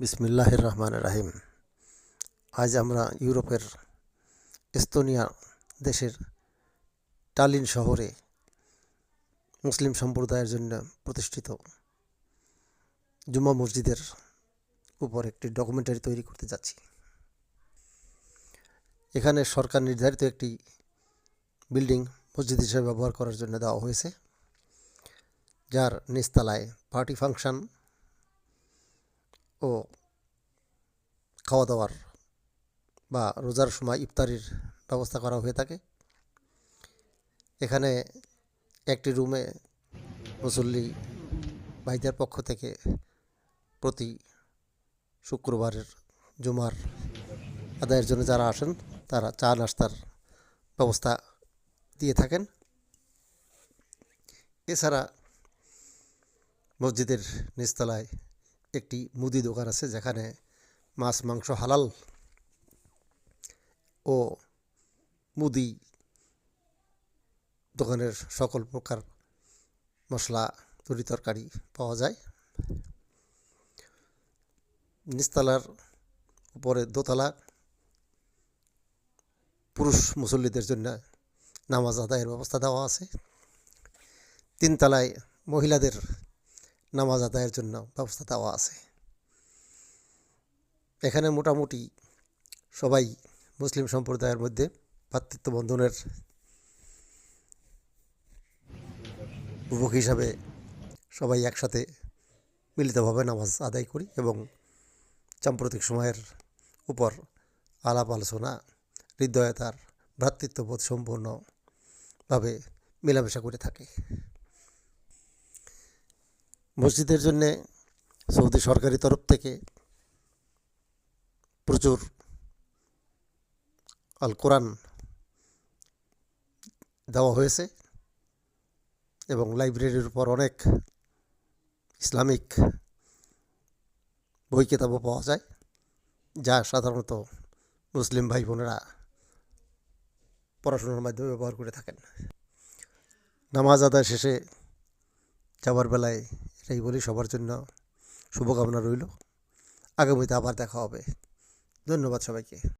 বিসমিল্লাহ রহমান রাহিম আজ আমরা ইউরোপের এস্তোনিয়া দেশের টালিন শহরে মুসলিম সম্প্রদায়ের জন্য প্রতিষ্ঠিত জুমা মসজিদের উপর একটি ডকুমেন্টারি তৈরি করতে যাচ্ছি। এখানে সরকার নির্ধারিত একটি বিল্ডিং মসজিদ হিসেবে ব্যবহার করার জন্য দেওয়া হয়েছে, যার নিচতলায় পার্টি ফাংশন ও খাওয়া দাওয়ার বা রোজার সময় ইফতারির ব্যবস্থা করা হয়ে থাকে। এখানে একটি রুমে মুসল্লি ভাইদের পক্ষ থেকে প্রতি শুক্রবারের জুমার আদায়ের জন্য যারা আসেন, তারা চা নাস্তার ব্যবস্থা দিয়ে থাকেন। এছাড়া মসজিদের নিচতলায় একটি মুদি দোকান আছে যেখানে মাছ, মাংস হালাল ও মুদি দোকানের সকল প্রকার মশলা, তরি তরকারি পাওয়া যায়। নিচতলার উপরে দোতলা পুরুষ মুসল্লিদের জন্য নামাজ আদায়ের ব্যবস্থা দেওয়া আছে। তিনতলায় মহিলাদের নামাজ আদায়ের জন্য ব্যবস্থা দেওয়া আছে। এখানে মোটামুটি সবাই মুসলিম সম্প্রদায়ের মধ্যে ভ্রাতৃত্ব বন্ধনের উপভোগ হিসাবে সবাই একসাথে মিলিতভাবে নামাজ আদায় করি এবং সাম্প্রতিক সময়ের উপর আলাপ আলোচনা, হৃদয়তার ভ্রাতৃত্ববোধ সম্পূর্ণভাবে মেলামেশা করে থাকে। মসজিদের জন্যে সৌদি সরকারি তরফ থেকে প্রচুর আল কোরআন দেওয়া হয়েছে এবং লাইব্রেরির উপর অনেক ইসলামিক বই কিতাবও পাওয়া যায়, যা সাধারণত মুসলিম ভাই বোনেরা পড়াশোনার মাধ্যমে ব্যবহার করে থাকেন। নামাজ আদায় শেষে যাওয়ার বেলায় এটাই বলি সবার জন্য শুভকামনা রইল। আগামীতে আবার দেখা হবে। ধন্যবাদ সবাইকে।